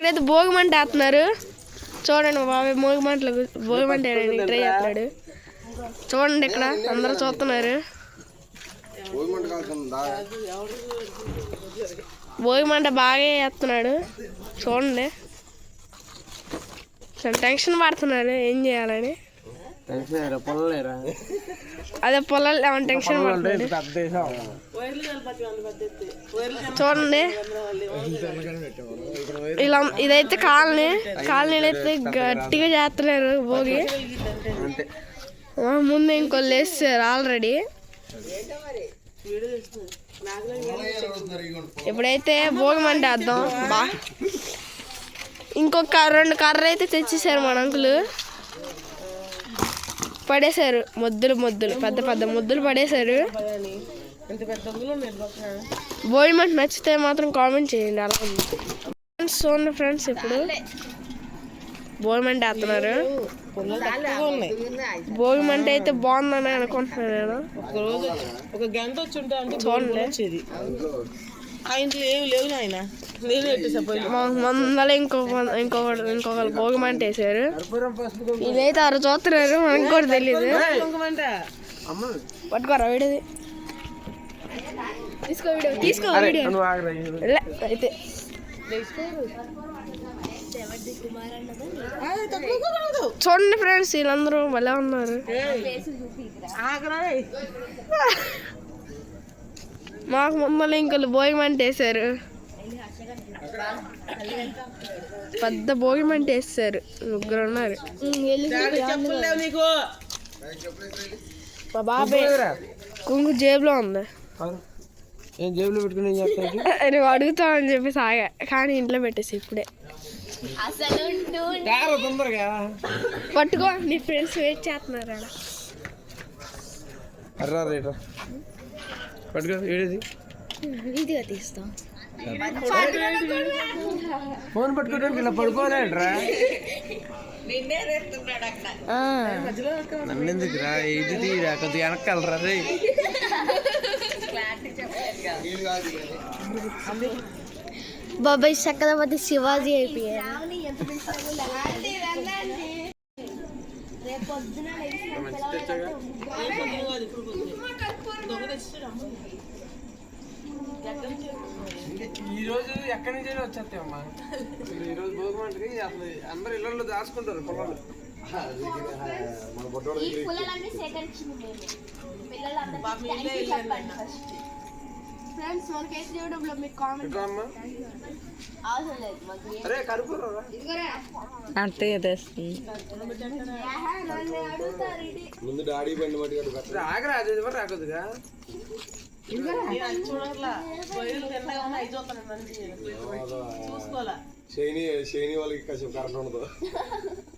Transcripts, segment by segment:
ఇక్కడైతే భోగి మంట వేస్తున్నారు. చూడండి బాబాయ్ భోగి మంటలు భోగి మంట వేయడానికి ట్రై చేస్తున్నాడు. చూడండి ఇక్కడ అందరూ చూస్తున్నారు. భోగి మంట బాగా వేస్తున్నాడు. చూడండి టెన్షన్ పడుతున్నాడు ఏం చేయాలని. అదే పొలాలు ఏమైనా టెన్షన్ చూడండి. ఇలా ఇదైతే కాలనీ. కాలనీలు అయితే గట్టిగా చేస్తున్నారు భోగి. ముందు ఇంకోళ్ళు వేస్తారు ఆల్రెడీ. ఇప్పుడైతే భోగి మంట వేద్దాం. బా. ఇంకొక రెండు కర్రలు అయితే తెచ్చేసారు మన అంకులు. పడేశారు. ముద్దులు ముద్దులు. పెద్ద పెద్ద ముద్దులు పడేశారు. భోగి మంట నచ్చితే మాత్రం కామెంట్ చేయండి. అలా ఉంది. ఫ్రెండ్స్ చూడండి ఫ్రెండ్స్ ఇప్పుడు భోగి మంట వేస్తున్నారు. భోగి మంట అయితే బాగుందని అనుకుంటున్నాను నేను చూడండి. ఆ ఇంట్లో ఏమి లేవు నాయన. నేను ఇంకొక ఇంకొక ఇంకొకరు భోగి మంట వేసారు ఇదైతే అర చూస్తున్నారు మనకు కూడా తెలియదు పట్టుకోరా వీడిది. తీసుకో వీడియో తీసుకో వీడియో. అయితే. చూడండి ఫ్రెండ్స్ వీళ్ళందరూ భలే ఉన్నారు. ఆగరా మాకు మమ్మల్ని ఇంకొకరు భోగి మంట వేసారు పెద్ద భోగి మంట వేస్తారు ముగ్గురు ఉన్నారు మా బాబాయ్ కుంగు జేబులో ఉంది. ఏం జేబులో పెట్టుకుని నువ్వు అడుగుతావని చెప్పి సాగా కానీ ఇంట్లో పెట్టేసి ఇప్పుడే. పట్టుకో నీ ఫ్రెండ్స్ వెయిట్ చేస్తున్నారు రేట్రా పట్టుకో ఏడేది? వీడియో తీస్తాం. ఫోన్ పట్టుకోవడానికి ఇలా పడుకోలేట్రా నన్ను ఎందుకురా ఇది తీరా కొద్దిగా వెనకాలరా రే బాబాయ్ చక్రవర్తి శివాజీ అయిపోయారు. ఈ రోజు ఎక్కడి నుంచి వచ్చేస్తాయమ్మా. ఈ రోజు భోగమంటకి అసలు అందరు ఇళ్ళల్లో దాచుకుంటారు పొలాలు. ఫ్రెండ్స్ మనకైతే చూడంలో మీకు కామెంట్ తెస్తుంది ముందు డాడీ బండి మట్టి ఆగరా అది ఎవరు చూసుకోవాలా? శని శని వాళ్ళకి కాసేపు కరెంట్ ఉండదు.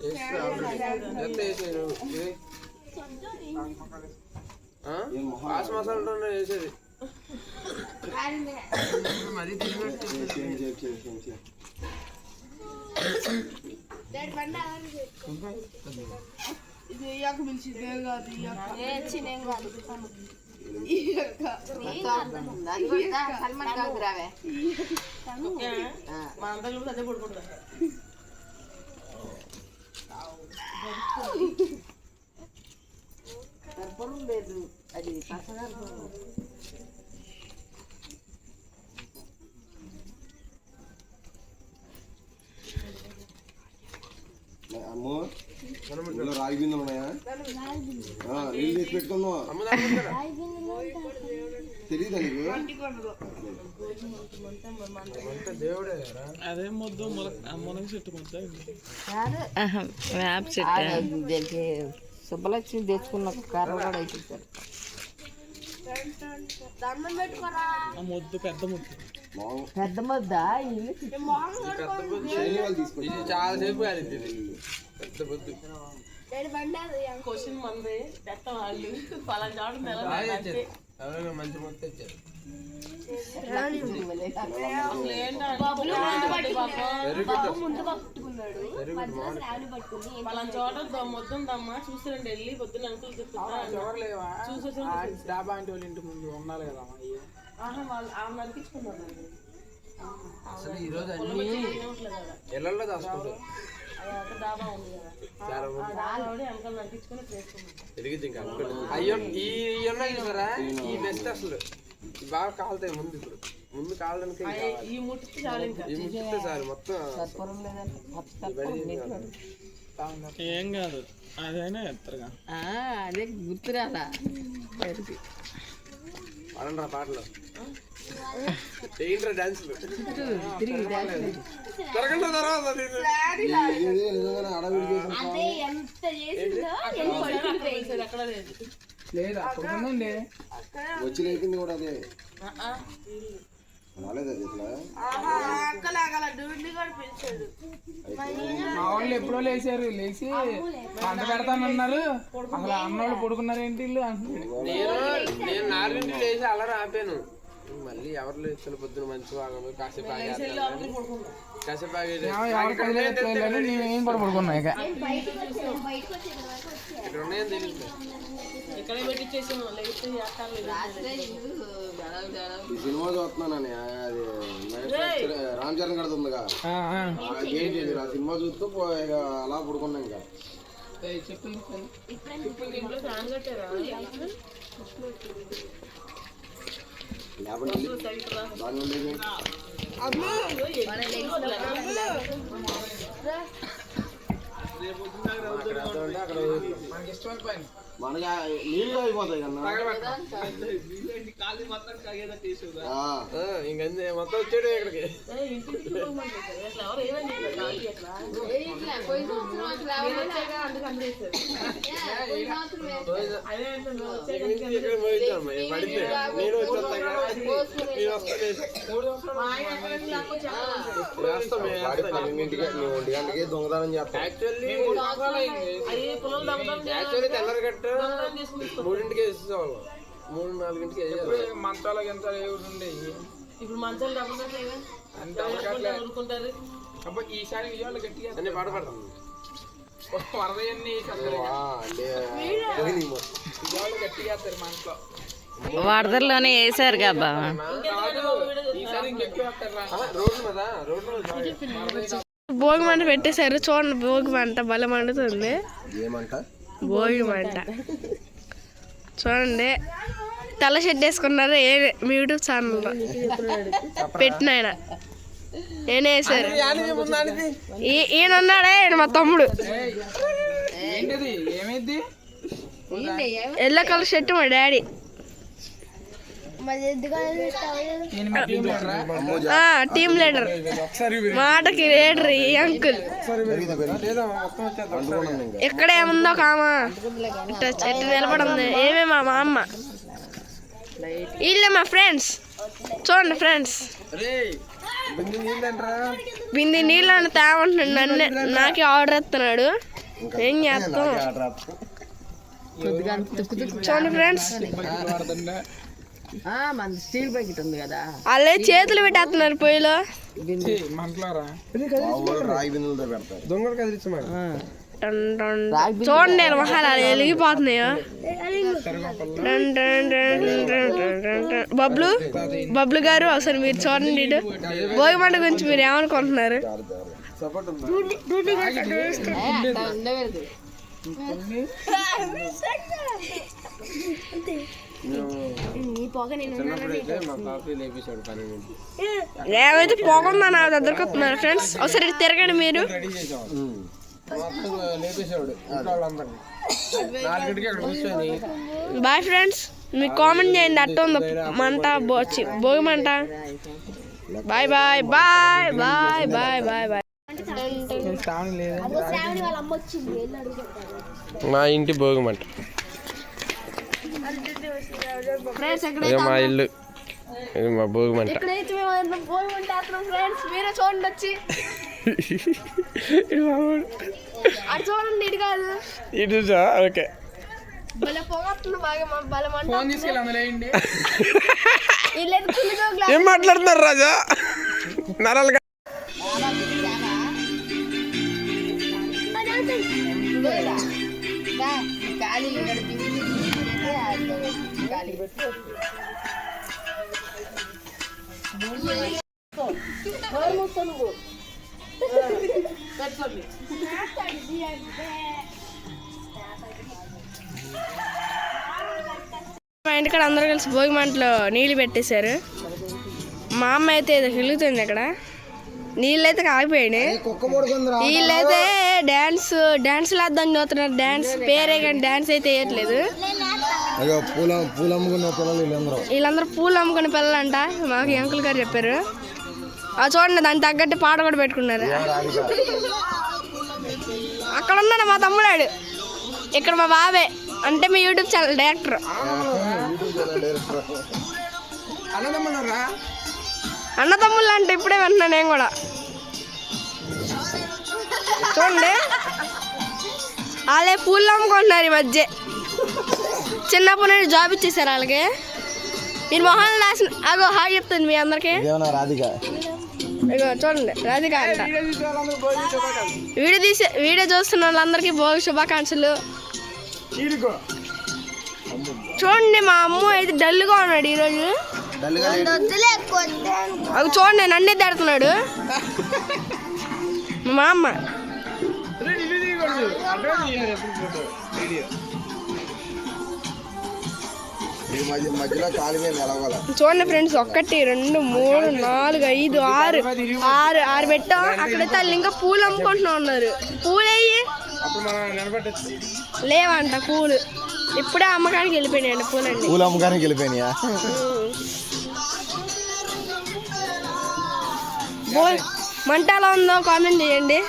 ఇది వేసేది మరి ఇది ఇయ్యాక పిలిచింది ఏం కాదు ఇయ్యాక ఓకే. మా అందరూ అదే పడుకుంటారు అమ్మో ఇందులో రాగి బిందెలు ఉన్నాయా ఆ, నీళ్ళు తెచ్చి పెట్టుకుందాం తెలియదా నీకు అంటే దేవుడే కదా అదే మొద్దు మునగ చెట్టు మొద్దు వేప చెట్టు సుబ్బలక్ష్మి తెచ్చుకున్న కర్ర కూడా వేసేసారు ఆ మొద్దు పెద్ద మొద్దు. పెద్ద ముద్ద? ఇల్లు శైలి వాళ్ళు తీసుకొచ్చి ఇది చాలా సేపు కాలేదు ఇది. పెద్ద బొద్దు క్వశ్చన్ మంది పెట్ట వాళ్ళు. పలానా చోట నెల బాగా తెచ్చారు. ఎవరైనా మంచి మొత్తం తెచ్చారు. పలానా చోట వెళ్ళి పొద్దున్న అంకుల్ డాబా అంటే వాళ్ళ ఇంటి ముందు ఉండాలి కదా వాళ్ళు ఆమె నరికించుకున్నారు అసలు ఈ రోజు అన్ని ఇళ్ళలో దాచుకుంటారు. అయ్యో ఈ చూసారా? ఈ బెస్ట్ అసలు. బాగా కాలుతాయి ముందు ఇప్పుడు. ముందు కావాలి. ఈ చాలు ముట్టితే మొత్తం. ఏం కాదు. అదైనా ఎత్తరుగా ఆ, అదే గుర్తురాలా. పాటలు. ఏంట్రా డాన్సులు తిరగండి తర్వాత లేదు. వచ్చి లేపింది కూడా అదే. వాళ్ళు ఎప్పుడో లేచారు లేచి పంట పెడతానన్నారు. అసలు అన్నోళ్ళు పడుకున్నారు ఏంటి వీళ్ళు అంటున్నాడు నేను లేచి అలా ఆపాను. మళ్ళీ ఎవరు లేచిన పొద్దున మంచి వాగదు కాసేపు. కాసేపు నేను కూడా పడుకున్నా ఇక. ఇక్కడ ఉన్నాయని తెలియదు. ఇక్కడే లేకపోతే ఈ సినిమా చూస్తున్నానని అది రామ్ చరణ్ గడ ఉందిగా ఆ, సినిమా చూస్తూ అలా పడుకున్నా ఇంకా. బాగా ఉండేది అక్కడ మనకి ఇష్టమైన పని మనకి ఆ నీళ్ళు అయిపోతాయి ఇంకంతే మొత్తం వచ్చాడు ఇక్కడికి నేను దొంగతనం చేస్తాం యాక్చువల్లీ యాక్చువల్లీ మూడింటికి వేసేవాళ్ళం మూడు నాలుగింటికి వేయాలి మంచాల గింత ఉండేవి ఇప్పుడు మంచాలు ఊరుకుంటారు? అబ్బా ఈసారి విజయవాడ గట్టిగా అన్ని పాట పడతాం. వరదయన్ని వా, లే- పోయినాయి మొత్తం. విజయవాడ గట్టిగా వేస్తారు మా ఇంట్లో వరదల్లోనే వేసారు కదా ఈసారి ఇంకెక్కువ వేస్తారు రా. ఆ, రోడ్డు మీద రోడ్డు మీద భోగి మంట పెట్టేశారు. చూడండి భోగి మంట భలే మండుతుంది ఏమంట? భోగి మంట. చూడండి. తెల్ల షెడ్ వేసుకున్నారు ఏ మీ యూట్యూబ్ ఛానల్లో పెట్టిన ఆయన. నేనే వేసారు ఈయన ఉన్నాడే ఈయన మా తమ్ముడు. ఎల్లో కలర్ షర్ట్ మా డాడీ. టీమ్ లీడర్ మాటకి లీడర్ ఈ అంకుల్. పెరిగితే పెరిగి లేదా మొత్తం వచ్చేద్దాం. అందుకున్నాను ఇంకా. ఎక్కడ ఏముందో కామా. ఇట్ట చెట్టు నిలబడింది. ఏమే మా మా అమ్మ? వీళ్ళే మా ఫ్రెండ్స్ చూడండి ఫ్రెండ్స్ బిందు నీళ్ళంట్రా? బింది నీళ్ళు తేమంటున్నాడు నన్నే. నాకే ఆర్డర్ ఇస్తున్నాడు ఏం చేస్తాం? చూడండి ఫ్రెండ్స్ మన స్టీల్ ప్యాకెట్ ఉంది కదా వాళ్ళే చేతులు పెట్టేస్తున్నారు పొయ్యిలో. చూడండి నేను మహాలు అలా వెలిగిపోతున్నాయో. బబ్లు బబ్లు గారు ఒకసారి మీరు చూడండి ఇటు. భోగి మంట గురించి మీరు ఏమనుకుంటున్నారు ఏమైతే పోకుండా నా దగ్గరకు? వస్తున్నారు ఫ్రెండ్స్ ఒకసారి తిరగండి మీరు. బాయ్ ఫ్రెండ్స్ మీకు కామెంట్ చేయండి. అట్ట ఉంది? మంట బో- చి, భోగి మంట. Bye bye bye bye bye bye bye మా ఇంటి భోగమంట ఫ్రెండ్స్ ఎక్కడ ఇక మా ఇల్లు. ఇది మా భోగి మంట ఇక్కడైతే మేము ఎంత భోగి మంట వేస్తున్నాం ఫ్రెండ్స్ మీరే చూడండి వచ్చి. అటు చూడండి ఇటు కాదు. ఇది చూసా? ఓకే. భలే పొగొస్తుంది బాగా మా మా ఇంటికాడ అందరూ కలిసి భోగి మంటలో నీళ్ళు పెట్టేశారు. మా అమ్మ అయితే ఏదో హిలుగుతుంది అక్కడ. నీళ్ళు అయితే కాగిపోయాయి వీళ్ళైతే డ్యాన్స్ డ్యాన్స్ లేద్దాం చూస్తున్నారు. డ్యాన్స్ పేరే కానీ డ్యాన్స్ అయితే వేయట్లేదు. అయ్యో పూల పూలు అమ్ముకున్న పిల్లలు వీళ్ళందరూ. వీళ్ళందరూ పూలు అమ్ముకునే పిల్లలంట. మాకు ఈ అంకుల్ గారు చెప్పారు. ఆ చూడండి దానికి తగ్గట్టు పాట కూడా పెట్టుకున్నారు. అక్కడ ఉన్నాడు మా తమ్ముడాడు. ఇక్కడ మా బాబే. అంటే మీ యూట్యూబ్ ఛానల్ డైరెక్టర్. అన్నదమ్ములరా అన్న తమ్ముళ్ళు అంటే ఇప్పుడే వింటున్నా నేను కూడా. చూడండి. వాళ్ళే పూలు అమ్ముకుంటున్నారు ఈ మధ్య. చిన్నప్పటి నుండి జాబ్ ఇచ్చేసారు వాళ్ళకి. మీరు మొహాలు రాసిన అగో హాయ్ చెప్తుంది మీ అందరికి. రాధిక? చూడండి రాధిక అంట. వీడియో తీసే వీడియో చూస్తున్న వాళ్ళందరికీ భోగి శుభాకాంక్షలు. చూడండి మా అమ్మ అయితే డల్గా ఉన్నాడు ఈరోజు. అవి చూడండి నన్నే తిడుతున్నాడు. మా అమ్మ. చూడండి ఫ్రెండ్స్ ఒకటి రెండు మూడు నాలుగు ఐదు ఆరు ఆరు ఆరు పెట్టాం. అక్కడైతే వాళ్ళు ఇంకా పూలు అమ్ముకుంటున్నా ఉన్నారు. పూలు అయ్యి లేవంట పూలు. ఇప్పుడే అమ్మకానికి వెళ్ళిపోయినాయండి పూలండి పూల అమ్మకానికి వెళ్ళిపోయినాయా? మంట ఎలా ఉందో కామెంట్ చేయండి.